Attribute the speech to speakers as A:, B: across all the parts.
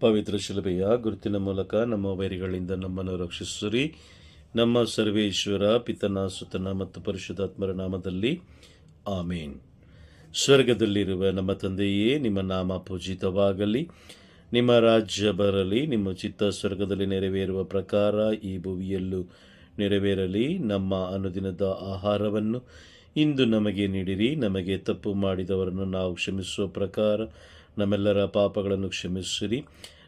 A: ಪವಿತ್ರ ಶಿಲುಬೆಯ ಗುರುತಿನ ಮೂಲಕ ನಮ್ಮ ವೈರಿಗಳಿಂದ ನಮ್ಮನ್ನು ರಕ್ಷಿಸಿರಿ ನಮ್ಮ ಸರ್ವೇಶ್ವರ ಪಿತನ, ಸುತನ ಮತ್ತು ಪರಿಶುದ್ಧಾತ್ಮರ ನಾಮದಲ್ಲಿ ಆಮೇನ್. ಸ್ವರ್ಗದಲ್ಲಿರುವ ನಮ್ಮ ತಂದೆಯೇ, ನಿಮ್ಮ ನಾಮ ಪೂಜಿತವಾಗಲಿ. ನಿಮ್ಮ ರಾಜ್ಯ ಬರಲಿ, ನಿಮ್ಮ ಚಿತ್ತ ಸ್ವರ್ಗದಲ್ಲಿ ನೆರವೇರುವ ಪ್ರಕಾರ ಈ ಭುವಿಯಲ್ಲೂ ನೆರವೇರಲಿ. ನಮ್ಮ ಅನುದಿನದ ಆಹಾರವನ್ನು ಇಂದು ನಮಗೆ ನೀಡಿರಿ. ನಮಗೆ ತಪ್ಪು ಮಾಡಿದವರನ್ನು ನಾವು ಕ್ಷಮಿಸುವ ಪ್ರಕಾರ ನಮ್ಮೆಲ್ಲರ ಪಾಪಗಳನ್ನು ಕ್ಷಮಿಸಿರಿ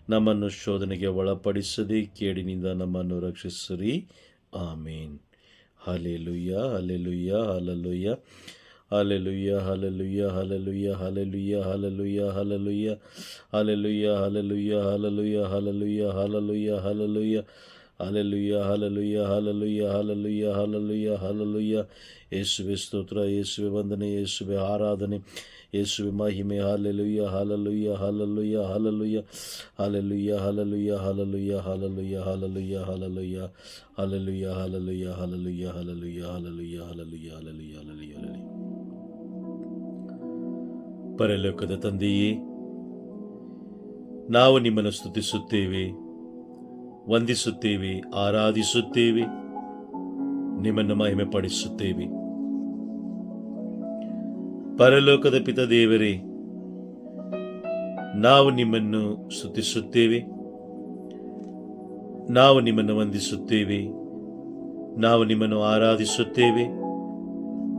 A: ನಮ್ಮನ್ನು ಶೋಧನೆಗೆ ಒಳಪಡಿಸದೆ ಕೇಡಿನಿಂದ ನಮ್ಮನ್ನು ರಕ್ಷಿಸಿರಿ amen hallelujah hallelujah hallelujah hallelujah hallelujah hallelujah hallelujah hallelujah hallelujah hallelujah hallelujah hallelujah hallelujah hallelujah hallelujah hallelujah hallelujah hallelujah hallelujah hallelujah hallelujah ಯೇಸುವೆ ಸ್ತೋತ್ರ ಯೇಸುವೆ ವಂದನೆ ಯೇಸುವೆ ಆರಾಧನೆ ಯೇಸುವೆ ಮಹಿಮೆ hallelujah hallelujah hallelujah hallelujah hallelujah hallelujah hallelujah hallelujah hallelujah hallelujah hallelujah hallelujah hallelujah hallelujah hallelujah hallelujah hallelujah hallelujah ಪರಲೋಕದ ತಂದೆಯೇ ನಾವು ನಿಮ್ಮನ್ನು ಸ್ತುತಿಸುತ್ತೇವೆ ವಂದಿಸುತ್ತೇವೆ ಆರಾಧಿಸುತ್ತೇವೆ ನಿಮ್ಮನ್ನು ಮಹಿಮೆ ಪಡಿಸುತ್ತೇವೆ ಪರಲೋಕದ ಪಿತ ದೇವರೇ, ನಾವು ನಿಮ್ಮನ್ನು ಸ್ತುತಿಸುತ್ತೇವೆ. ನಾವು ನಿಮ್ಮನ್ನು ವಂದಿಸುತ್ತೇವೆ. ನಾವು ನಿಮ್ಮನ್ನು ಆರಾಧಿಸುತ್ತೇವೆ.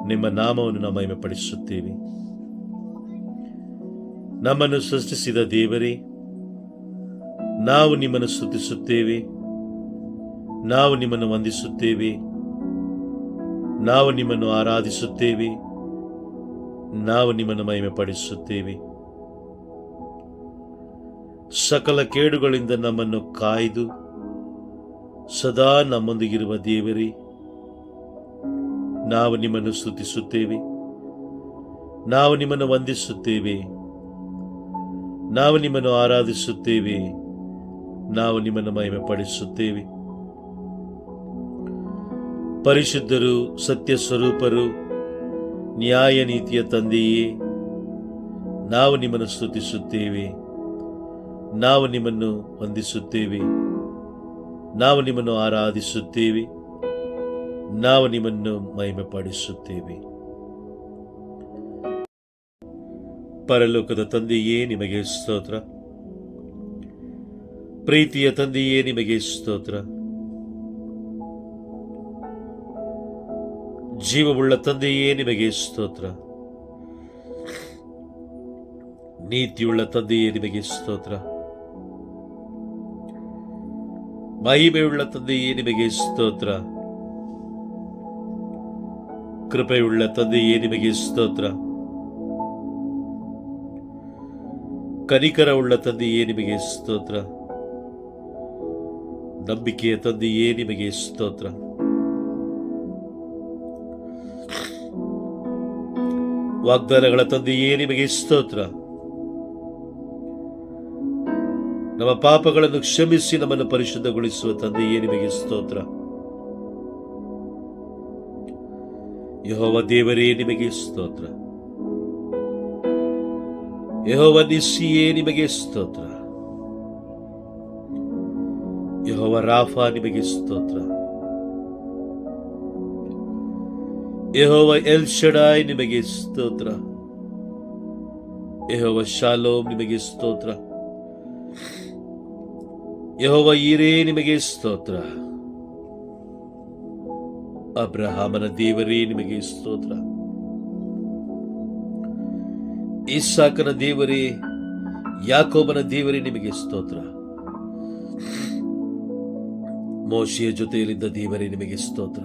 A: ನಿಮ್ಮ ನಾಮವನ್ನು ನಾವು ಮಹಿಮೆ ಪಡಿಸುತ್ತೇವೆ ನಮ್ಮನ್ನು ಸೃಷ್ಟಿಸಿದ ದೇವರೇ, ನಾವು ನಿಮ್ಮನ್ನು ಸ್ತುತಿಸುತ್ತೇವೆ. ನಾವು ನಿಮ್ಮನ್ನು ವಂದಿಸುತ್ತೇವೆ. ನಾವು ನಿಮ್ಮನ್ನು ಆರಾಧಿಸುತ್ತೇವೆ. ನಾವು ನಿಮ್ಮನ್ನು ಮಹಿಮೆ ಪಡಿಸುತ್ತೇವೆ ಸಕಲ ಕೇಡುಗಳಿಂದ ನಮ್ಮನ್ನು ಕಾಯ್ದು ಸದಾ ನಮ್ಮೊಂದಿಗಿರುವ ದೇವರೇ, ನಾವು ನಿಮ್ಮನ್ನು ಸ್ತುತಿಸುತ್ತೇವೆ. ನಾವು ನಿಮ್ಮನ್ನು ವಂದಿಸುತ್ತೇವೆ. ನಾವು ನಿಮ್ಮನ್ನು ಆರಾಧಿಸುತ್ತೇವೆ. ನಾವು ನಿಮ್ಮನ್ನು ಮಹಿಮೆ ಪಡಿಸುತ್ತೇವೆ ಪರಿಶುದ್ಧರು ಸತ್ಯ ಸ್ವರೂಪರು ನ್ಯಾಯ ನೀತಿಯ ತಂದೆಯೇ, ನಾವು ನಿಮ್ಮನ್ನು ಸ್ತುತಿಸುತ್ತೇವೆ. ನಾವು ನಿಮ್ಮನ್ನು ವಂದಿಸುತ್ತೇವೆ. ನಾವು ನಿಮ್ಮನ್ನು ಆರಾಧಿಸುತ್ತೇವೆ. ನಾವು ನಿಮ್ಮನ್ನು ಮಹಿಮೆ ಪಡಿಸುತ್ತೇವೆ ಪರಲೋಕದ ತಂದೆಯೇ, ನಿಮಗೆ ಸ್ತೋತ್ರ. ಪ್ರೀತಿಯ ತಂದೆಯೇ, ನಿಮಗೆ ಸ್ತೋತ್ರ. ಜೀವವುಳ್ಳ ತಂದೆಯೇ ನಿಮಗೆ ಸ್ತೋತ್ರ. ನೀತಿಯುಳ್ಳ ತಂದೆಯೇ ನಿಮಗೆ ಸ್ತೋತ್ರ. ಮಹಿಮೆಯುಳ್ಳ ತಂದೆಯೇ ನಿಮಗೆ ಸ್ತೋತ್ರ. ಕೃಪೆಯುಳ್ಳ ತಂದೆಯೇ ನಿಮಗೆ ಸ್ತೋತ್ರ. ಕನಿಕರವುಳ್ಳ ತಂದೆಯೇ ನಿಮಗೆ ಸ್ತೋತ್ರ. ನಂಬಿಕೆಯ ತಂದೆಯೇ ನಿಮಗೆ ಸ್ತೋತ್ರ. ವಾಗ್ದಾನಗಳ ತಂದೆಯೇ ನಿಮಗೆ ಸ್ತೋತ್ರ. ನಮ್ಮ ಪಾಪಗಳನ್ನು ಕ್ಷಮಿಸಿ ನಮ್ಮನ್ನು ಪರಿಶುದ್ಧಗೊಳಿಸುವ ತಂದೆಯೇ ನಿಮಗೆ ಸ್ತೋತ್ರ. ಯಹೋವ ದೇವರೇ ನಿಮಗೆ ಸ್ತೋತ್ರ. ಯಹೋವ ನಿಸ್ಸಿಯೇ ನಿಮಗೆ ಸ್ತೋತ್ರ. ಯಹೋವ ರಾಫಾ ನಿಮಗೆ ಸ್ತೋತ್ರ. ಯಹೋವ ಎಲ್ ಶಡಾಯ್ ನಿಮಗೆ ಸ್ತೋತ್ರ. ಯಹೋವ ಶಾಲೋಮ್ ನಿಮಗೆ ಸ್ತೋತ್ರ. ಯಹೋವ ಈರೇ ನಿಮಗೆ ಸ್ತೋತ್ರ. ಅಬ್ರಹಾಮನ ದೇವರೇ ನಿಮಗೆ ಸ್ತೋತ್ರ. ಇಸಾಕನ ದೇವರೇ, ಯಾಕೋಬನ ದೇವರೇ ನಿಮಗೆ ಸ್ತೋತ್ರ. ಮೋಶಿಯ ಜೊತೆಯಲ್ಲಿದ್ದ ದೇವರೇ ನಿಮಗೆ ಸ್ತೋತ್ರ.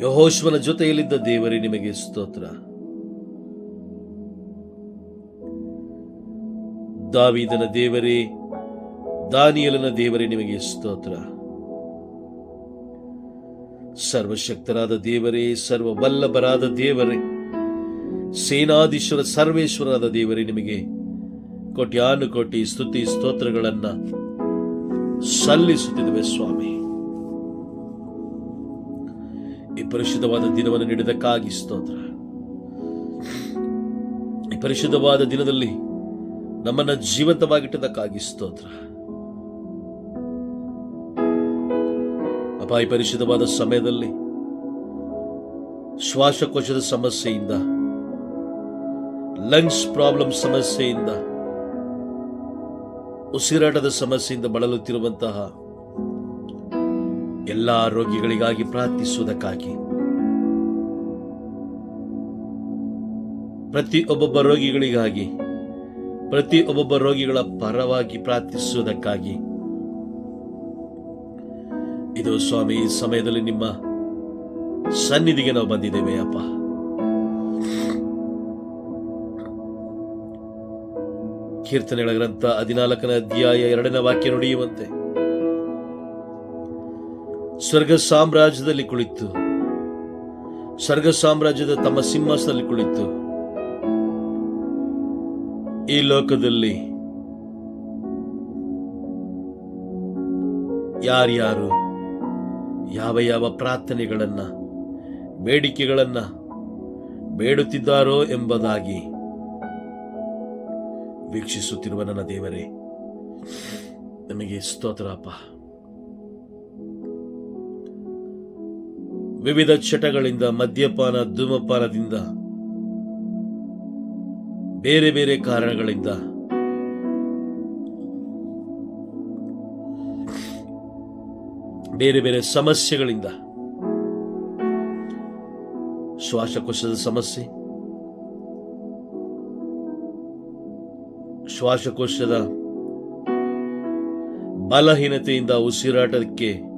A: ಯಹೋಶ್ವನ ಜೊತೆಯಲ್ಲಿದ್ದ ದೇವರೇ, ನಿಮಗೆ ಸ್ತೋತ್ರ. ದಾವಿದನ ದೇವರೇ, ದಾನಿಯಲನ ದೇವರೇ, ನಿಮಗೆ ಸ್ತೋತ್ರ. ಸರ್ವಶಕ್ತರಾದ ದೇವರೇ ಸರ್ವ ವಲ್ಲಭರಾದ ದೇವರೇ, ಸೇನಾಧೀಶ್ವರ ಸರ್ವೇಶ್ವರಾದ ದೇವರೇ, ನಿಮಗೆ ಕೋಟ್ಯಾನು ಕೋಟಿ ಸ್ತುತಿ ಸ್ತೋತ್ರಗಳನ್ನ ಸಲ್ಲಿಸುತ್ತಿದ್ದೇವೆ ಸ್ವಾಮಿ. ಈ ಪರಿಶುದ್ಧವಾದ ದಿನವನ್ನು ನೀಡಿದಕ್ಕಾಗಿ ಸ್ತೋತ್ರ. ಈ ಪರಿಶುದ್ಧವಾದ ದಿನದಲ್ಲಿ ನಮ್ಮನ್ನ ಜೀವಂತವಾಗಿಟ್ಟದಕ್ಕಾಗಿ ಸ್ತೋತ್ರ. ಅಪಾಯ ಪರಿಶುದ್ಧವಾದ ಸಮಯದಲ್ಲಿ ಶ್ವಾಸಕೋಶದ ಸಮಸ್ಯೆಯಿಂದ ಲಂಗ್ಸ್ ಪ್ರಾಬ್ಲಮ್ ಸಮಸ್ಯೆಯಿಂದ, ಉಸಿರಾಟದ ಸಮಸ್ಯೆಯಿಂದ ಬಳಲುತ್ತಿರುವಂತಹ ಎಲ್ಲ ರೋಗಿಗಳಿಗಾಗಿ ಪ್ರಾರ್ಥಿಸುವುದಕ್ಕಾಗಿ. ಪ್ರತಿ ಒಬ್ಬೊಬ್ಬ ರೋಗಿಗಳಿಗಾಗಿ, ಪ್ರತಿ ಒಬ್ಬೊಬ್ಬ ರೋಗಿಗಳ ಪರವಾಗಿ ಪ್ರಾರ್ಥಿಸುವುದಕ್ಕಾಗಿ. ಇದು ಸ್ವಾಮಿ, ಈ ಸಮಯದಲ್ಲಿ ನಿಮ್ಮ ಸನ್ನಿಧಿಗೆ ನಾವು ಬಂದಿದ್ದೇವೆ, ಅಪ್ಪ. ಕೀರ್ತನೆಗಳ ಗ್ರಂಥ ಹದಿನಾಲ್ಕನೇ ಅಧ್ಯಾಯ ಎರಡನೇ ವಾಕ್ಯ ನುಡಿಯುವಂತೆ. ಸ್ವರ್ಗ ಸಾಮ್ರಾಜ್ಯದಲ್ಲಿ ಕುಳಿತು. ಸ್ವರ್ಗ ಸಾಮ್ರಾಜ್ಯದ ತಮ್ಮ ಸಿಂಹಾಸನದಲ್ಲಿ ಕುಳಿತು. ಈ ಲೋಕದಲ್ಲಿ ಯಾರ್ಯಾರು ಯಾವ ಯಾವ ಪ್ರಾರ್ಥನೆಗಳನ್ನ, ಬೇಡಿಕೆಗಳನ್ನ ಬೇಡುತ್ತಿದ್ದಾರೋ ಎಂಬುದಾಗಿ ವೀಕ್ಷಿಸುತ್ತಿರುವ ನನ್ನ ದೇವರೇ, ನಮಗೆ ಸ್ತೋತ್ರಪ್ಪ ವಿವಿಧ ಚಟಗಳಿಂದ ಮದ್ಯಪಾನ, ಧೂಮಪಾನದಿಂದ, ಬೇರೆ ಬೇರೆ ಕಾರಣಗಳಿಂದ. ಬೇರೆ ಬೇರೆ ಸಮಸ್ಯೆಗಳಿಂದ. ಶ್ವಾಸಕೋಶದ ಸಮಸ್ಯೆ. ಶ್ವಾಸಕೋಶದ ಬಲಹೀನತೆಯಿಂದ ಉಸಿರಾಟಕ್ಕೆ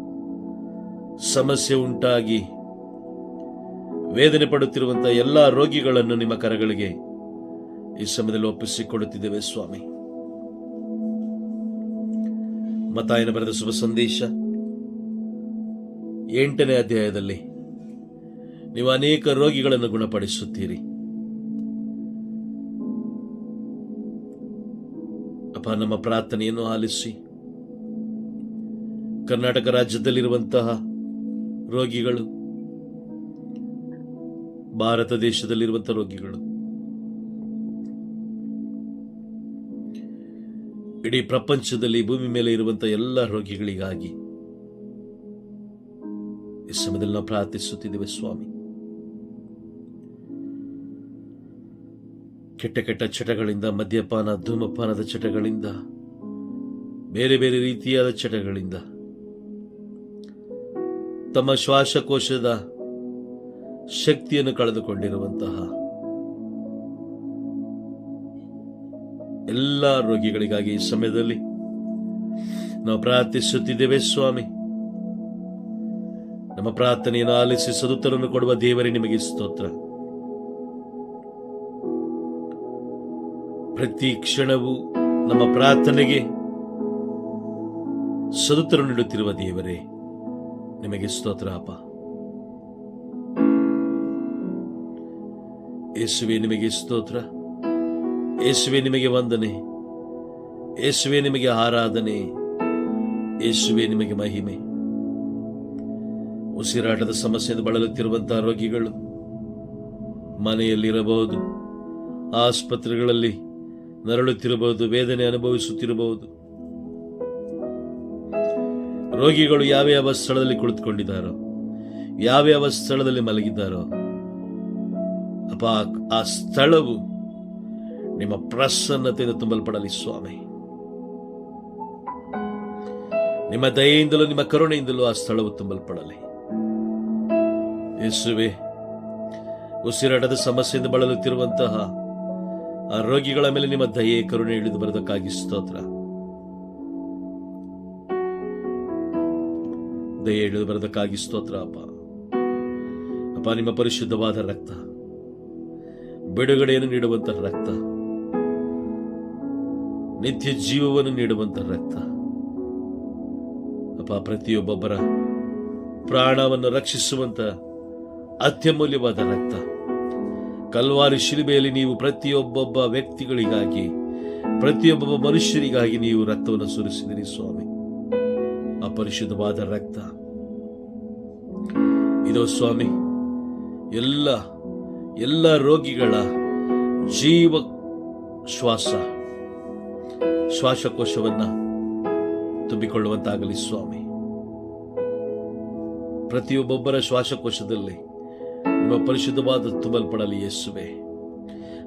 A: ಸಮಸ್ಯೆ ಉಂಟಾಗಿ ವೇದನೆ ಪಡುತ್ತಿರುವಂತಹ ಎಲ್ಲ ರೋಗಿಗಳನ್ನು ನಿಮ್ಮ ಕರಗಳಿಗೆ ಈ ಸಮಯದಲ್ಲಿ ಒಪ್ಪಿಸಿಕೊಡುತ್ತಿದ್ದೇವೆ ಸ್ವಾಮಿ. ಮತಾಯನ ಬರೆದ ಶುಭ ಸಂದೇಶ. ಎಂಟನೇ ಅಧ್ಯಾಯದಲ್ಲಿ ನೀವು ಅನೇಕ ರೋಗಿಗಳನ್ನು ಗುಣಪಡಿಸುತ್ತೀರಿ. ಅಪ್ಪ, ನಮ್ಮ ಪ್ರಾರ್ಥನೆಯನ್ನು ಆಲಿಸಿ. ಕರ್ನಾಟಕ ರಾಜ್ಯದಲ್ಲಿರುವಂತಹ ರೋಗಿಗಳು ಭಾರತ ದೇಶದಲ್ಲಿರುವಂಥ ರೋಗಿಗಳು. ಇಡೀ ಪ್ರಪಂಚದಲ್ಲಿ ಭೂಮಿ ಮೇಲೆ ಇರುವಂತಹ ಎಲ್ಲ ರೋಗಿಗಳಿಗಾಗಿ ಈ ಸಮಯದಲ್ಲಿ ನಾವು ಪ್ರಾರ್ಥಿಸುತ್ತಿದ್ದೇವೆ, ಸ್ವಾಮಿ. ಕೆಟ್ಟ ಕೆಟ್ಟ ಚಟಗಳಿಂದ, ಮದ್ಯಪಾನ, ಧೂಮಪಾನದ ಚಟಗಳಿಂದ, ಬೇರೆ ಬೇರೆ ರೀತಿಯಾದ ಚಟಗಳಿಂದ, ತಮ್ಮ ಶ್ವಾಸಕೋಶದ ಶಕ್ತಿಯನ್ನು ಕಳೆದುಕೊಂಡಿರುವಂತಹ ಎಲ್ಲ ರೋಗಿಗಳಿಗಾಗಿ ಈ ಸಮಯದಲ್ಲಿ ನಾವು ಪ್ರಾರ್ಥಿಸುತ್ತಿದ್ದೇವೆ ಸ್ವಾಮಿ. ನಮ್ಮ ಪ್ರಾರ್ಥನೆಯನ್ನು ಆಲಿಸಿ ಸದುತ್ತರನ್ನು ಕೊಡುವ ದೇವರೇ, ನಿಮಗೆ ಸ್ತೋತ್ರ. ಪ್ರತಿ ಕ್ಷಣವೂ ನಮ್ಮ ಪ್ರಾರ್ಥನೆಗೆ ಸದುತ್ತರ ನೀಡುತ್ತಿರುವ ದೇವರೇ, ನಿಮಗೆ ಸ್ತೋತ್ರ, ಅಪ್ಪ. ಯೇಸುವೆ, ನಿಮಗೆ ಸ್ತೋತ್ರ. ಯೇಸುವೆ, ನಿಮಗೆ ವಂದನೆ. ಯೇಸುವೆ, ನಿಮಗೆ ಆರಾಧನೆ. ಯೇಸುವೆ, ನಿಮಗೆ ಮಹಿಮೆ. ಉಸಿರಾಟದ ಸಮಸ್ಯೆಯಿಂದ ಬಳಲುತ್ತಿರುವಂತಹ ರೋಗಿಗಳು ಮನೆಯಲ್ಲಿರಬಹುದು, ಆಸ್ಪತ್ರೆಗಳಲ್ಲಿ ನರಳುತ್ತಿರಬಹುದು, ವೇದನೆ ಅನುಭವಿಸುತ್ತಿರಬಹುದು. ರೋಗಿಗಳು ಯಾವ ಯಾವ ಸ್ಥಳದಲ್ಲಿ ಕುಳಿತುಕೊಂಡಿದ್ದಾರೋ ಯಾವ ಸ್ಥಳದಲ್ಲಿ ಮಲಗಿದ್ದಾರೋ ಅಪ್ಪ ಆ- ಸ್ಥಳವು ನಿಮ್ಮ ಪ್ರಸನ್ನತೆಯಿಂದ ತುಂಬಲ್ಪಡಲಿ, ಸ್ವಾಮಿ. ನಿಮ್ಮ ದಯೆಯಿಂದಲೂ, ನಿಮ್ಮ ಕರುಣೆಯಿಂದಲೂ ಆ ಸ್ಥಳವು ತುಂಬಲ್ಪಡಲಿ. ಯೇಸುವೆ, ಉಸಿರಾಟದ ಸಮಸ್ಯೆಯಿಂದ ಬಳಲುತ್ತಿರುವಂತಹ ಆ ರೋಗಿಗಳ ಮೇಲೆ ನಿಮ್ಮ ದಯೆ, ಕರುಣೆ ಇಳಿದು ಬರೋದಕ್ಕಾಗಿ ಸ್ತೋತ್ರ. ದಯೆ ಇಳಿದು ಬರೋದಕ್ಕಾಗಿ ಸ್ತೋತ್ರ, ಅಪ್ಪ. ಅಪ್ಪ, ನಿಮ್ಮ ಪರಿಶುದ್ಧವಾದ ರಕ್ತ. ಬಿಡುಗಡೆಯನ್ನು ನೀಡುವಂತ ರಕ್ತ. ನಿತ್ಯ ಜೀವವನ್ನು ನೀಡುವಂತ ರಕ್ತ. ಅಪ್ಪ, ಪ್ರತಿಯೊಬ್ಬೊಬ್ಬರ ಪ್ರಾಣವನ್ನು ರಕ್ಷಿಸುವಂತ ಅತ್ಯಮೂಲ್ಯವಾದ ರಕ್ತ. ಕಲ್ವಾರಿ ಶಿಲುಬೆಯಲ್ಲಿ ನೀವು ಪ್ರತಿಯೊಬ್ಬೊಬ್ಬ ವ್ಯಕ್ತಿಗಳಿಗಾಗಿ ಪ್ರತಿಯೊಬ್ಬ ಮನುಷ್ಯರಿಗಾಗಿ ನೀವು ರಕ್ತವನ್ನು ಸುರಿಸಿದಿರಿ ಸ್ವಾಮಿ. ಅಪರಿಶುದ್ಧವಾದ ರಕ್ತ. ಇದು ಸ್ವಾಮಿ, ಎಲ್ಲ ಎಲ್ಲ ರೋಗಿಗಳ ಜೀವ ಶ್ವಾಸ, ಶ್ವಾಸಕೋಶವನ್ನ ತುಂಬಿಕೊಳ್ಳುವಂತಾಗಲಿ ಸ್ವಾಮಿ. ಪ್ರತಿಯೊಬ್ಬೊಬ್ಬರ ಶ್ವಾಸಕೋಶದಲ್ಲಿ ನಿಮ್ಮ ಪರಿಶುದ್ಧವಾದ ತುಂಬಲ್ಪಡಲಿ ಯೇಸುವೆ.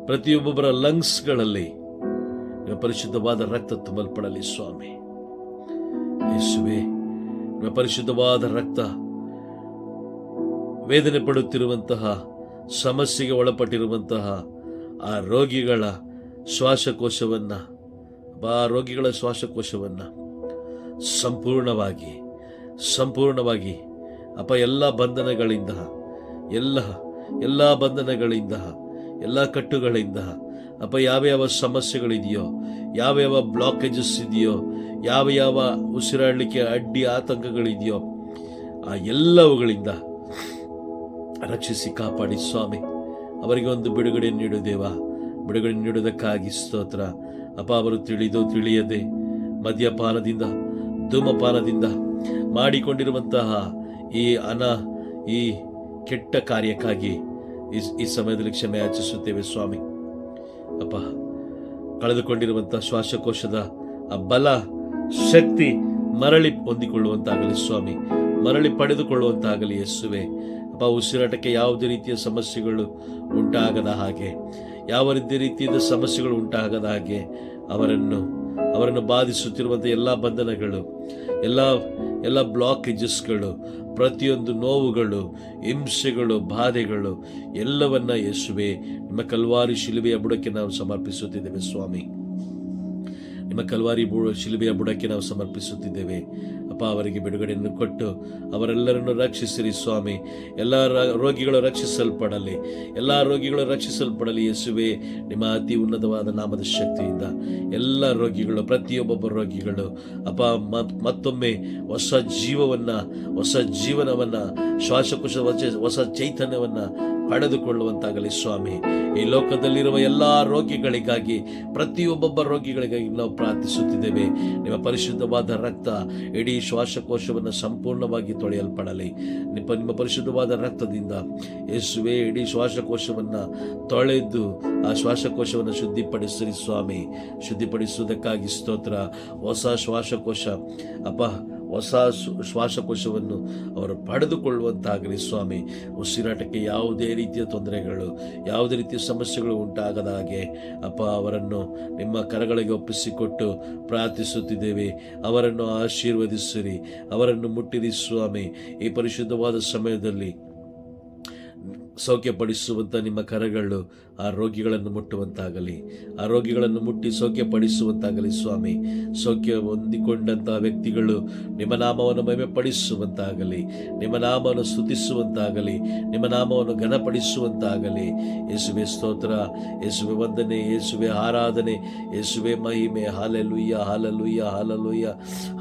A: ಪ್ರತಿಯೊಬ್ಬೊಬ್ಬರ ಲಂಗ್ಸ್ಗಳಲ್ಲಿ ನಿಮ್ಮ ಪರಿಶುದ್ಧವಾದ ರಕ್ತ ತುಂಬಲ್ಪಡಲಿ ಸ್ವಾಮಿ. ಯೇಸುವೆ, ನಿಮ್ಮ ಪರಿಶುದ್ಧವಾದ ರಕ್ತ ವೇದನೆ ಪಡುತ್ತಿರುವಂತಹ ಸಮಸ್ಯೆಗೆ ಒಳಪಟ್ಟಿರುವಂತಹ ಆ ರೋಗಿಗಳ ಶ್ವಾಸಕೋಶವನ್ನು ಆ ರೋಗಿಗಳ ಶ್ವಾಸಕೋಶವನ್ನು ಸಂಪೂರ್ಣವಾಗಿ ಸಂಪೂರ್ಣವಾಗಿ ಅಪ್ಪ ಎಲ್ಲ ಬಂಧನಗಳಿಂದ, ಎಲ್ಲ ಎಲ್ಲ ಬಂಧನಗಳಿಂದ, ಎಲ್ಲ ಕಟ್ಟುಗಳಿಂದ ಅಪ್ಪ ಯಾವ ಯಾವ ಸಮಸ್ಯೆಗಳಿದೆಯೋ ಯಾವ ಯಾವ ಬ್ಲಾಕೇಜಸ್ ಇದೆಯೋ ಯಾವ ಯಾವ ಉಸಿರಾಡಲಿಕ್ಕೆ ಅಡ್ಡಿ ಆತಂಕಗಳಿದೆಯೋ, ಆ ಎಲ್ಲವುಗಳಿಂದ ರಕ್ಷಿಸಿ ಕಾಪಾಡಿ ಸ್ವಾಮಿ. ಅವರಿಗೆ ಒಂದು ಬಿಡುಗಡೆ ನೀಡು ದೇವ. ಬಿಡುಗಡೆ ನೀಡುವುದಕ್ಕಾಗಿ ಸ್ತೋತ್ರ. ಅಪ್ಪ, ಅವರು ತಿಳಿದು ತಿಳಿಯದೆ ಮದ್ಯಪಾನದಿಂದ, ಧೂಮಪಾನದಿಂದ ಮಾಡಿಕೊಂಡಿರುವಂತಹ ಈ ಅನ, ಈ ಕೆಟ್ಟ ಕಾರ್ಯಕ್ಕಾಗಿ ಈ ಈ ಸಮಯದಲ್ಲಿ ಕ್ಷಮೆ ಯಾಚಿಸುತ್ತೇವೆ ಸ್ವಾಮಿ. ಅಪ್ಪ ಕಳೆದುಕೊಂಡಿರುವಂತಹ ಶ್ವಾಸಕೋಶದ ಆ ಬಲ ಶಕ್ತಿ ಮರಳಿ ಹೊಂದಿಕೊಳ್ಳುವಂತಾಗಲಿ ಸ್ವಾಮಿ. ಮರಳಿ ಪಡೆದುಕೊಳ್ಳುವಂತಾಗಲಿ ಯೇಸುವೆ. ಅಪ್ಪ ಉಸಿರಾಟಕ್ಕೆ ಯಾವುದೇ ರೀತಿಯ ಸಮಸ್ಯೆಗಳು ಉಂಟಾಗದ ಹಾಗೆ ಯಾವ ರೀತಿ ರೀತಿಯ ಸಮಸ್ಯೆಗಳು ಉಂಟಾಗದ ಹಾಗೆ ಅವರನ್ನು ಅವರನ್ನು ಬಾಧಿಸುತ್ತಿರುವಂಥ ಎಲ್ಲ ಬಂಧನಗಳು, ಎಲ್ಲ ಎಲ್ಲ ಬ್ಲಾಕೇಜಸ್ಗಳು, ಪ್ರತಿಯೊಂದು ನೋವುಗಳು, ಹಿಂಸೆಗಳು, ಬಾಧೆಗಳು, ಎಲ್ಲವನ್ನ ಯೇಸುವೆ, ನಿಮ್ಮ ಕಲ್ವಾರಿ ಶಿಲುಬೆಯ ಬುಡಕ್ಕೆ ನಾವು ಸಮರ್ಪಿಸುತ್ತಿದ್ದೇವೆ ಸ್ವಾಮಿ. ನಿಮ್ಮ ಕಲ್ವಾರಿ ಬು, ಶಿಲುಬೆಯ ಬುಡಕ್ಕೆ ನಾವು ಸಮರ್ಪಿಸುತ್ತಿದ್ದೇವೆ. ಅಪ್ಪ ಅವರಿಗೆ ಬಿಡುಗಡೆಯನ್ನು ಕೊಟ್ಟು ಅವರೆಲ್ಲರನ್ನು ರಕ್ಷಿಸಿರಿ ಸ್ವಾಮಿ. ಎಲ್ಲ ರೋಗಿಗಳು ರಕ್ಷಿಸಲ್ಪಡಲಿ. ಎಲ್ಲ ರೋಗಿಗಳು ರಕ್ಷಿಸಲ್ಪಡಲಿ ಯೇಸುವೆ. ನಿಮ್ಮ ಅತಿ ಉನ್ನತವಾದ ನಾಮದ ಶಕ್ತಿಯಿಂದ ಎಲ್ಲ ರೋಗಿಗಳು, ಪ್ರತಿಯೊಬ್ಬೊಬ್ಬ ರೋಗಿಗಳು ಅಪ್ಪ ಮತ್- ಮತ್ತೊಮ್ಮೆ ಹೊಸ ಜೀವವನ್ನ, ಹೊಸ ಜೀವನವನ್ನ, ಶ್ವಾಸಕೋಶ ಹೊಸ ಚೈತನ್ಯವನ್ನ ಪಡೆದುಕೊಳ್ಳುವಂತಾಗಲಿ ಸ್ವಾಮಿ. ಈ ಲೋಕದಲ್ಲಿರುವ ಎಲ್ಲ ರೋಗಿಗಳಿಗಾಗಿ, ಪ್ರತಿಯೊಬ್ಬೊಬ್ಬ ರೋಗಿಗಳಿಗಾಗಿ ನಾವು ಪ್ರಾರ್ಥಿಸುತ್ತಿದ್ದೇವೆ. ನಿಮ್ಮ ಪರಿಶುದ್ಧವಾದ ರಕ್ತ ಇಡೀ ಶ್ವಾಸಕೋಶವನ್ನು ಸಂಪೂರ್ಣವಾಗಿ ತೊಳೆಯಲ್ಪಡಲಿ. ನಿಮ್ಮ ನಿಮ್ಮ ಪರಿಶುದ್ಧವಾದ ರಕ್ತದಿಂದ ಯೇಸುವೆ ಇಡೀ ಶ್ವಾಸಕೋಶವನ್ನು ತೊಳೆದು, ಆ ಶ್ವಾಸಕೋಶವನ್ನು ಶುದ್ಧಿಪಡಿಸಿರಿ ಸ್ವಾಮಿ. ಶುದ್ಧಿಪಡಿಸುವುದಕ್ಕಾಗಿ ಸ್ತೋತ್ರ. ಹೊಸ ಶ್ವಾಸಕೋಶ. ಅಪ್ಪ ಹೊಸ ಶ್ವಾಸಕೋಶವನ್ನು ಅವರು ಪಡೆದುಕೊಳ್ಳುವಂತಾಗಲಿ ಸ್ವಾಮಿ. ಉಸಿರಾಟಕ್ಕೆ ಯಾವುದೇ ರೀತಿಯ ತೊಂದರೆಗಳು, ಯಾವುದೇ ರೀತಿಯ ಸಮಸ್ಯೆಗಳು ಉಂಟಾಗದ ಹಾಗೆ ಅಪ್ಪ ಅವರನ್ನು ನಿಮ್ಮ ಕರಗಳಿಗೆ ಒಪ್ಪಿಸಿಕೊಟ್ಟು ಪ್ರಾರ್ಥಿಸುತ್ತಿದ್ದೇವೆ. ಅವರನ್ನು ಆಶೀರ್ವದಿಸಿರಿ. ಅವರನ್ನು ಮುಟ್ಟಿರಿ ಸ್ವಾಮಿ. ಈ ಪರಿಶುದ್ಧವಾದ ಸಮಯದಲ್ಲಿ ಸೌಖ್ಯಪಡಿಸುವಂಥ ನಿಮ್ಮ ಕರಗಳು ಆ ರೋಗಿಗಳನ್ನು ಮುಟ್ಟುವಂತಾಗಲಿ, ಆ ರೋಗಿಗಳನ್ನು ಮುಟ್ಟಿ ಸೌಖ್ಯಪಡಿಸುವಂತಾಗಲಿ ಸ್ವಾಮಿ. ಸೌಖ್ಯ ಹೊಂದಿಕೊಂಡಂತಹ ವ್ಯಕ್ತಿಗಳು ನಿಮ್ಮ ನಾಮವನ್ನು ಮಹಿಮೆ ಪಡಿಸುವಂತಾಗಲಿ ನಿಮ್ಮ ನಾಮವನ್ನು ಸ್ತುತಿಸುವಂತಾಗಲಿ, ನಿಮ್ಮ ನಾಮವನ್ನು ಘನಪಡಿಸುವಂತಾಗಲಿ. ಯೇಸುವೆ ಸ್ತೋತ್ರ, ಯೇಸುವೆ ವಂದನೆ, ಯೇಸುವೆ ಆರಾಧನೆ, ಯೇಸುವೆ ಮಹಿಮೆ. Hallelujah, hallelujah hallelujah,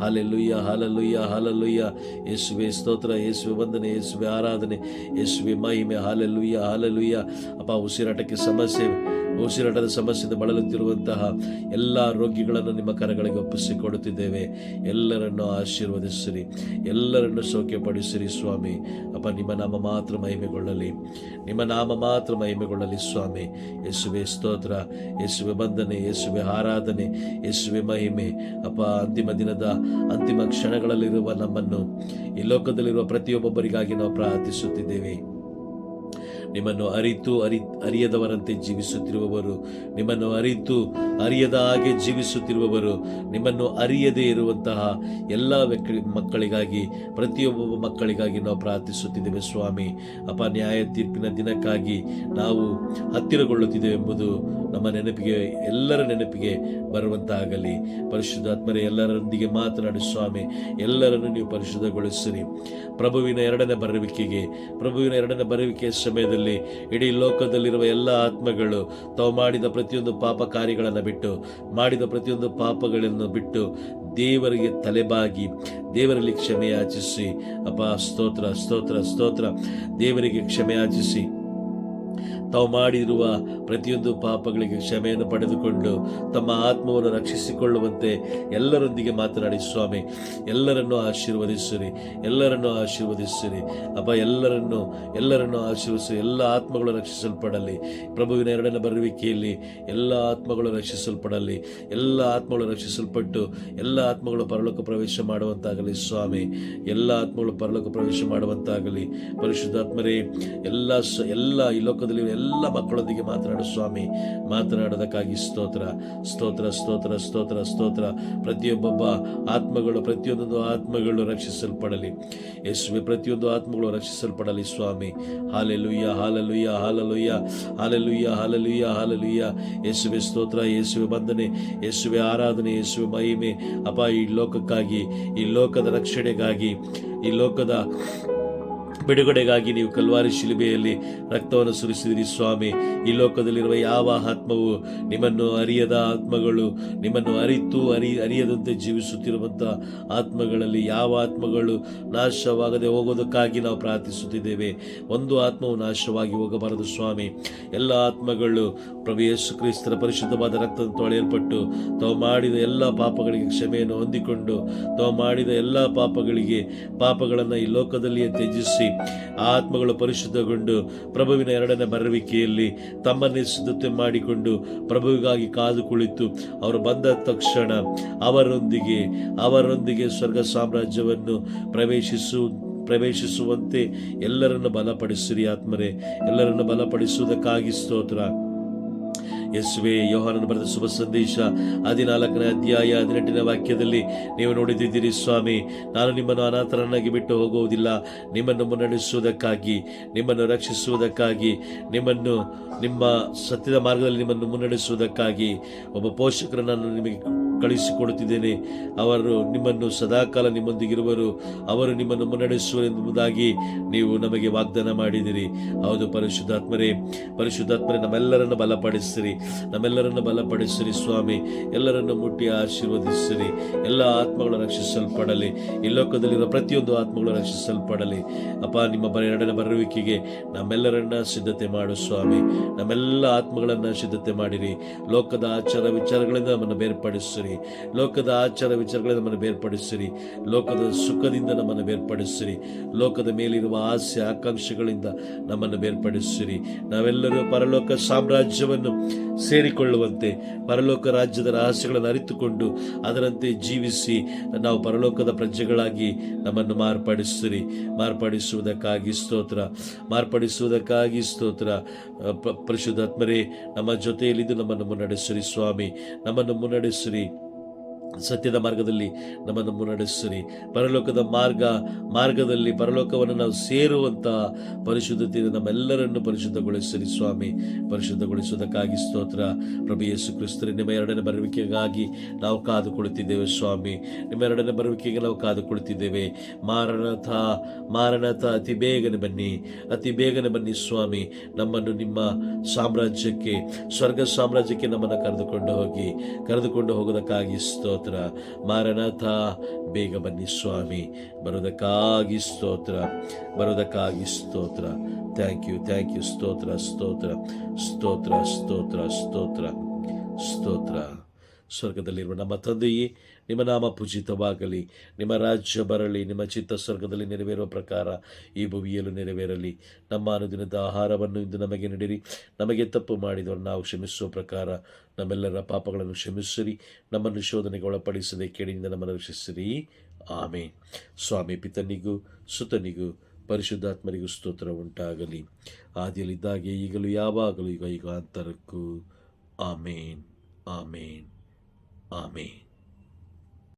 A: hallelujah, hallelujah hallelujah. ಯೇಸುವೆ ಸ್ತೋತ್ರ, ಯೇಸುವೆ ವಂದನೆ, ಯೇಸುವೆ ಆರಾಧನೆ, ಯೇಸುವೆ ಮಹಿಮೆ. Hallelujah, hallelujah. ಅಪ್ಪ, ಉಸಿರಾಟಕ್ಕೆ ಸಮಸ್ಯೆ ಉಸಿರಾಟದ ಸಮಸ್ಯೆಯಿಂದ ಬಳಲುತ್ತಿರುವಂತಹ ಎಲ್ಲ ರೋಗಿಗಳನ್ನು ನಿಮ್ಮ ಕರಗಳಿಗೆ ಒಪ್ಪಿಸಿಕೊಡುತ್ತಿದ್ದೇವೆ. ಎಲ್ಲರನ್ನು ಆಶೀರ್ವದಿಸಿರಿ, ಎಲ್ಲರನ್ನು ಸೌಖ್ಯಪಡಿಸಿರಿ ಸ್ವಾಮಿ. ಅಪ್ಪ, ನಿಮ್ಮ ನಾಮ ಮಾತ್ರ ಮಹಿಮೆಗೊಳ್ಳಲಿ. ನಿಮ್ಮ ನಾಮ ಮಾತ್ರ ಮಹಿಮೆಗೊಳ್ಳಲಿ ಸ್ವಾಮಿ. ಯೇಸುವೆ ಸ್ತೋತ್ರ, ಯೇಸುವೆ ಬಂಧನೆ ಯೇಸುವೆ ಆರಾಧನೆ, ಯೇಸುವೆ ಮಹಿಮೆ. ಅಪ್ಪ, ಅಂತಿಮ ದಿನದ ಅಂತಿಮ ಕ್ಷಣಗಳಲ್ಲಿರುವ ನಮ್ಮನ್ನು ಈ ಲೋಕದಲ್ಲಿರುವ ಪ್ರತಿಯೊಬ್ಬೊಬ್ಬರಿಗಾಗಿ ನಾವು ಪ್ರಾರ್ಥಿಸುತ್ತಿದ್ದೇವೆ. ನಿಮ್ಮನ್ನು ಅರಿತು ಅರಿ, ಅರಿಯದವರಂತೆ ಜೀವಿಸುತ್ತಿರುವವರು, ನಿಮ್ಮನ್ನು ಅರಿತು ಅರಿಯದ ಹಾಗೆ ಜೀವಿಸುತ್ತಿರುವವರು, ನಿಮ್ಮನ್ನು ಅರಿಯದೇ ಇರುವಂತಹ ಎಲ್ಲ ವ್ಯಕ್ತಿ ಮಕ್ಕಳಿಗಾಗಿ, ಪ್ರತಿಯೊಬ್ಬ ಮಕ್ಕಳಿಗಾಗಿ ನಾವು ಪ್ರಾರ್ಥಿಸುತ್ತಿದ್ದೇವೆ ಸ್ವಾಮಿ. ಅಪ ನ್ಯಾಯ ತೀರ್ಪಿನ ದಿನಕ್ಕಾಗಿ ನಾವು ಹತ್ತಿರಗೊಳ್ಳುತ್ತಿದ್ದೇವೆ ಎಂಬುದು ನಮ್ಮ ನೆನಪಿಗೆ, ಎಲ್ಲರ ನೆನಪಿಗೆ ಬರುವಂತಾಗಲಿ. ಪರಿಶುದ್ಧಾತ್ಮರೇ, ಎಲ್ಲರೊಂದಿಗೆ ಮಾತನಾಡಿ ಸ್ವಾಮಿ, ಎಲ್ಲರನ್ನು ನೀವು ಪರಿಶುದ್ಧಗೊಳಿಸಿರಿ. ಪ್ರಭುವಿನ ಎರಡನೇ ಬರುವಿಕೆಗೆ ಪ್ರಭುವಿನ ಎರಡನೇ ಬರುವಿಕೆಯ ಸಮಯದಲ್ಲಿ ಇಡೀ ಲೋಕದಲ್ಲಿರುವ ಎಲ್ಲ ಆತ್ಮಗಳು ತಾವು ಮಾಡಿದ ಪ್ರತಿಯೊಂದು ಪಾಪ ಕಾರ್ಯಗಳನ್ನು ಬಿಟ್ಟು, ಮಾಡಿದ ಪ್ರತಿಯೊಂದು ಪಾಪಗಳನ್ನು ಬಿಟ್ಟು ದೇವರಿಗೆ ತಲೆಬಾಗಿ, ದೇವರಲ್ಲಿ ಕ್ಷಮೆ ಯಾಚಿಸಿ ಅಪ್ಪ, ಸ್ತೋತ್ರ ಸ್ತೋತ್ರ ಸ್ತೋತ್ರ. ದೇವರಿಗೆ ಕ್ಷಮೆ ಯಾಚಿಸಿ ತಾವು ಮಾಡಿರುವ ಪ್ರತಿಯೊಂದು ಪಾಪಗಳಿಗೆ ಕ್ಷಮೆಯನ್ನು ಪಡೆದುಕೊಂಡು ತಮ್ಮ ಆತ್ಮವನ್ನು ರಕ್ಷಿಸಿಕೊಳ್ಳುವಂತೆ ಎಲ್ಲರೊಂದಿಗೆ ಮಾತನಾಡಿ, ಸ್ವಾಮಿ, ಎಲ್ಲರನ್ನು ಆಶೀರ್ವದಿಸಿರಿ ಎಲ್ಲರನ್ನು ಆಶೀರ್ವದಿಸಿರಿ. ಅಪ್ಪ, ಎಲ್ಲರನ್ನು ಎಲ್ಲರನ್ನು ಆಶೀರ್ವದಿಸಿ ಎಲ್ಲ ಆತ್ಮಗಳು ರಕ್ಷಿಸಲ್ಪಡಲಿ. ಪ್ರಭುವಿನ ಎರಡನೇ ಬರುವಿಕೆಯಲ್ಲಿ ಎಲ್ಲ ಆತ್ಮಗಳು ರಕ್ಷಿಸಲ್ಪಡಲಿ. ಎಲ್ಲ ಆತ್ಮಗಳು ರಕ್ಷಿಸಲ್ಪಟ್ಟು ಎಲ್ಲ ಆತ್ಮಗಳು ಪರಲೋಕ ಪ್ರವೇಶ ಮಾಡುವಂತಾಗಲಿ, ಸ್ವಾಮಿ. ಎಲ್ಲ ಆತ್ಮಗಳು ಪರಲೋಕ ಪ್ರವೇಶ ಮಾಡುವಂತಾಗಲಿ. ಪರಿಶುದ್ಧಾತ್ಮರೇ, ಎಲ್ಲ ಎಲ್ಲ ಈ ಲೋಕದಲ್ಲಿ ಎಲ್ಲ ಮಕ್ಕಳೊಂದಿಗೆ ಮಾತನಾಡು ಸ್ವಾಮಿ. ಮಾತನಾಡೋದಕ್ಕಾಗಿ ಸ್ತೋತ್ರ ಸ್ತೋತ್ರ ಸ್ತೋತ್ರ ಸ್ತೋತ್ರ ಸ್ತೋತ್ರ. ಪ್ರತಿಯೊಬ್ಬೊಬ್ಬ ಆತ್ಮಗಳು, ಪ್ರತಿಯೊಂದೊಂದು ಆತ್ಮಗಳು ರಕ್ಷಿಸಲ್ಪಡಲಿ. ಯೇಸುವೆ, ಪ್ರತಿಯೊಂದು ಆತ್ಮಗಳು ರಕ್ಷಿಸಲ್ಪಡಲಿ ಸ್ವಾಮಿ. Hallelujah hallelujah hallelujah hallelujah hallelujah hallelujah. ಯೇಸುವೆ ಸ್ತೋತ್ರ, ಯೇಸುವೆ ಬಂಧನೆ ಯೇಸುವೆ ಆರಾಧನೆ, ಯೇಸುವೆ ಮಹಿಮೆ. ಅಪ ಈ ಲೋಕಕ್ಕಾಗಿ, ಈ ಲೋಕದ ರಕ್ಷಣೆಗಾಗಿ, ಈ ಲೋಕದ ಬಿಡುಗಡೆಗಾಗಿ ನೀವು ಕಲ್ವಾರಿ ಶಿಲುಬೆಯಲ್ಲಿ ರಕ್ತವನ್ನು ಸುರಿಸಿದಿರಿ ಸ್ವಾಮಿ. ಈ ಲೋಕದಲ್ಲಿರುವ ಯಾವ ಆತ್ಮವು ನಿಮ್ಮನ್ನು ಅರಿಯದ ಆತ್ಮಗಳು, ನಿಮ್ಮನ್ನು ಅರಿತು ಅರಿ, ಅರಿಯದಂತೆ ಜೀವಿಸುತ್ತಿರುವಂಥ ಆತ್ಮಗಳಲ್ಲಿ ಯಾವ ಆತ್ಮಗಳು ನಾಶವಾಗದೆ ಹೋಗೋದಕ್ಕಾಗಿ ನಾವು ಪ್ರಾರ್ಥಿಸುತ್ತಿದ್ದೇವೆ. ಒಂದು ಆತ್ಮವು ನಾಶವಾಗಿ ಹೋಗಬಾರದು ಸ್ವಾಮಿ. ಎಲ್ಲ ಆತ್ಮಗಳು ಪ್ರಭು ಯೇಸು ಕ್ರಿಸ್ತರ ಪರಿಶುದ್ಧವಾದ ರಕ್ತದ ತೊಳೆಯಲ್ಪಟ್ಟು ತಾವು ಮಾಡಿದ ಎಲ್ಲ ಪಾಪಗಳಿಗೆ ಕ್ಷಮೆಯನ್ನು ಹೊಂದಿಕೊಂಡು, ತಾವು ಮಾಡಿದ ಎಲ್ಲ ಪಾಪಗಳಿಗೆ ಪಾಪಗಳನ್ನು ಈ ಲೋಕದಲ್ಲಿಯೇ ತ್ಯಜಿಸಿ ಆತ್ಮಗಳು ಪರಿಶುದ್ಧಗೊಂಡು ಪ್ರಭುವಿನ ಎರಡನೇ ಬರವಿಕೆಯಲ್ಲಿ ತಮ್ಮನ್ನೇ ಸಿದ್ಧತೆ ಮಾಡಿಕೊಂಡು ಪ್ರಭುವಿಗಾಗಿ ಕಾದು ಕುಳಿತು ಅವರು ಬಂದ ತಕ್ಷಣ ಅವರೊಂದಿಗೆ ಅವರೊಂದಿಗೆ ಸ್ವರ್ಗ ಸಾಮ್ರಾಜ್ಯವನ್ನು ಪ್ರವೇಶಿಸು, ಪ್ರವೇಶಿಸುವಂತೆ ಎಲ್ಲರನ್ನು ಬಲಪಡಿಸಿರಿ ಆತ್ಮರೇ. ಎಲ್ಲರನ್ನು ಬಲಪಡಿಸುವುದಕ್ಕಾಗಿ ಸ್ತೋತ್ರ. ಯೇಸುವೆ, ಯೋಹಾನನು ಬರೆದ ಶುಭ ಸಂದೇಶ ಹದಿನಾಲ್ಕನೇ ಅಧ್ಯಾಯ ಹದಿನೆಂಟನೇ ವಾಕ್ಯದಲ್ಲಿ ನೀವು ನೋಡಿದ್ದೀರಿ ಸ್ವಾಮಿ, ನಾನು ನಿಮ್ಮನ್ನು ಅನಾಥರನ್ನಾಗಿ ಬಿಟ್ಟು ಹೋಗುವುದಿಲ್ಲ. ನಿಮ್ಮನ್ನು ಮುನ್ನಡೆಸುವುದಕ್ಕಾಗಿ, ನಿಮ್ಮನ್ನು ರಕ್ಷಿಸುವುದಕ್ಕಾಗಿ, ನಿಮ್ಮನ್ನು, ನಿಮ್ಮ ಸತ್ಯದ ಮಾರ್ಗದಲ್ಲಿ ನಿಮ್ಮನ್ನು ಮುನ್ನಡೆಸುವುದಕ್ಕಾಗಿ ಒಬ್ಬ ಪೋಷಕರನ್ನು ನಿಮಗೆ ಕಳಿಸಿಕೊಡುತ್ತಿದ್ದೇನೆ ಅವರು ನಿಮ್ಮನ್ನು ಸದಾಕಾಲ ನಿಮ್ಮೊಂದಿಗಿರುವರು. ಅವರು ನಿಮ್ಮನ್ನು ಮುನ್ನಡೆಸುವರು ಎಂಬುದಾಗಿ ನೀವು ನಮಗೆ ವಾಗ್ದಾನ ಮಾಡಿದಿರಿ ಹೌದು, ಪರಿಶುದ್ಧಾತ್ಮರೇ ಪರಿಶುದ್ಧಾತ್ಮರೇ, ನಮ್ಮೆಲ್ಲರನ್ನು ಬಲಪಡಿಸಿರಿ. ನಮ್ಮೆಲ್ಲರನ್ನು ಬಲಪಡಿಸಿರಿ ಸ್ವಾಮಿ. ಎಲ್ಲರನ್ನು ಮುಟ್ಟಿ ಆಶೀರ್ವದಿಸಿರಿ. ಎಲ್ಲ ಆತ್ಮಗಳು ರಕ್ಷಿಸಲ್ಪಡಲಿ. ಈ ಲೋಕದಲ್ಲಿರುವ ಪ್ರತಿಯೊಂದು ಆತ್ಮಗಳು ರಕ್ಷಿಸಲ್ಪಡಲಿ. ಅಪ್ಪ, ನಿಮ್ಮ ಎರಡನೇ ಬರುವಿಕೆಗೆ ನಮ್ಮೆಲ್ಲರನ್ನ ಸಿದ್ಧತೆ ಮಾಡು ಸ್ವಾಮಿ. ನಮ್ಮೆಲ್ಲ ಆತ್ಮಗಳನ್ನ ಸಿದ್ಧತೆ ಮಾಡಿರಿ. ಲೋಕದ ಆಚಾರ ವಿಚಾರಗಳಿಂದ ನಮ್ಮನ್ನು ಬೇರ್ಪಡಿಸಿರಿ. ಲೋಕದ ಆಚಾರ ವಿಚಾರಗಳಿಂದ ನಮ್ಮನ್ನು ಬೇರ್ಪಡಿಸಿರಿ. ಲೋಕದ ಸುಖದಿಂದ ನಮ್ಮನ್ನು ಬೇರ್ಪಡಿಸಿರಿ. ಲೋಕದ ಮೇಲಿರುವ ಆಸೆ, ಆಕಾಂಕ್ಷೆಗಳಿಂದ ನಮ್ಮನ್ನು ಬೇರ್ಪಡಿಸಿರಿ. ನಾವೆಲ್ಲರೂ ಪರಲೋಕ ಸಾಮ್ರಾಜ್ಯವನ್ನು ಸೇರಿಕೊಳ್ಳುವಂತೆ, ಪರಲೋಕ ರಾಜ್ಯದ ರಹಸ್ಯಗಳನ್ನು ಅರಿತುಕೊಂಡು, ಅದರಂತೆ ಜೀವಿಸಿ ನಾವು ಪರಲೋಕದ ಪ್ರಜೆಗಳಾಗಿ ನಮ್ಮನ್ನು ಮಾರ್ಪಡಿಸಿರಿ. ಮಾರ್ಪಡಿಸುವುದಕ್ಕಾಗಿ ಸ್ತೋತ್ರ ಮಾರ್ಪಡಿಸುವುದಕ್ಕಾಗಿ ಸ್ತೋತ್ರ. ಪರಿಶುದ್ಧಾತ್ಮರೇ, ನಮ್ಮ ಜೊತೆಯಲ್ಲಿದ್ದು ನಮ್ಮನ್ನು ಮುನ್ನಡೆಸಿರಿ ಸ್ವಾಮಿ. ನಮ್ಮನ್ನು ಮುನ್ನಡೆಸಿರಿ. ಸತ್ಯದ ಮಾರ್ಗದಲ್ಲಿ ನಮ್ಮನ್ನು ಮುನ್ನಡೆಸಿರಿ. ಪರಲೋಕದ ಮಾರ್ಗ, ಮಾರ್ಗದಲ್ಲಿ ಪರಲೋಕವನ್ನು ನಾವು ಸೇರುವಂತಹ ಪರಿಶುದ್ಧತೆಯಿಂದ ನಮ್ಮೆಲ್ಲರನ್ನು ಪರಿಶುದ್ಧಗೊಳಿಸಿರಿ ಸ್ವಾಮಿ. ಪರಿಶುದ್ಧಗೊಳಿಸುವುದಕ್ಕಾಗಿ ಸ್ತೋತ್ರ. ಪ್ರಭು ಯೇಸು ಕ್ರಿಸ್ತರೇ ನಿಮ್ಮ ಎರಡನೇ ಬರುವಿಕೆಗಾಗಿ ನಾವು ಕಾದು ಸ್ವಾಮಿ. ನಿಮ್ಮ ಎರಡನೇ ಬರುವಿಕೆಗೆ ನಾವು ಕಾದು ಕುಳಿತಿದ್ದೇವೆ ಮಾರಣಥ ಮಾರಣಥ ಅತಿ ಬೇಗನೆ ಬನ್ನಿ. ಅತಿ ಬೇಗನೆ ಬನ್ನಿ ಸ್ವಾಮಿ. ನಮ್ಮನ್ನು ನಿಮ್ಮ ಸಾಮ್ರಾಜ್ಯಕ್ಕೆ, ಸ್ವರ್ಗ ಸಾಮ್ರಾಜ್ಯಕ್ಕೆ ನಮ್ಮನ್ನು ಕರೆದುಕೊಂಡು ಹೋಗಿ. ಕರೆದುಕೊಂಡು ಹೋಗೋದಕ್ಕಾಗಿ ಸ್ತೋತ್ರ. ಮಾರನಾಥ, ಬೇಗ ಬನ್ನಿ ಸ್ವಾಮಿ. ಬರೋದಕ್ಕಾಗಿ ಸ್ತೋತ್ರ ಬರೋದಕ್ಕಾಗಿ ಸ್ತೋತ್ರ. ಥ್ಯಾಂಕ್ ಯು ಥ್ಯಾಂಕ್ ಯು ಸ್ತೋತ್ರ ಸ್ತೋತ್ರ ಸ್ತೋತ್ರ ಸ್ತೋತ್ರ ಸ್ತೋತ್ರ ಸ್ತೋತ್ರ. ಸ್ವರ್ಗದಲ್ಲಿರುವ ನಮ್ಮ ತಂದೆಯೇ, ನಿಮ್ಮ ನಾಮ ಪೂಜಿತವಾಗಲಿ, ನಿಮ್ಮ ರಾಜ್ಯ ಬರಲಿ, ನಿಮ್ಮ ಚಿತ್ತ ಸ್ವರ್ಗದಲ್ಲಿ ನೆರವೇರುವ ಪ್ರಕಾರ ಈ ಭುವಿಯಲ್ಲೂ ನೆರವೇರಲಿ. ನಮ್ಮ ಅನುದಿನದ ಆಹಾರವನ್ನು ಇಂದು ನಮಗೆ ನೀಡಿರಿ. ನಮಗೆ ತಪ್ಪು ಮಾಡಿದವರು ನಾವು ಕ್ಷಮಿಸುವ ಪ್ರಕಾರ ನಮ್ಮೆಲ್ಲರ ಪಾಪಗಳನ್ನು ಕ್ಷಮಿಸಿರಿ. ನಮ್ಮನ್ನು ಶೋಧನೆಗೆ ಒಳಪಡಿಸದೆ ಕೇಳಿನಿಂದ ನಮ್ಮನ್ನು ರಕ್ಷಿಸಿರಿ. ಆಮೆ ಸ್ವಾಮಿ ಪಿತನಿಗೂ, ಸುತನಿಗೂ ಪರಿಶುದ್ಧಾತ್ಮರಿಗೂ ಸ್ತೋತ್ರ ಉಂಟಾಗಲಿ. ಆದಿಯಲ್ಲಿದ್ದಾಗೆ ಈಗಲೂ ಯಾವಾಗಲೂ ಈಗ ಅಂತರಕ್ಕೂ ಆಮೇನ್. ಆಮೇನ್. ಆಮೇನ್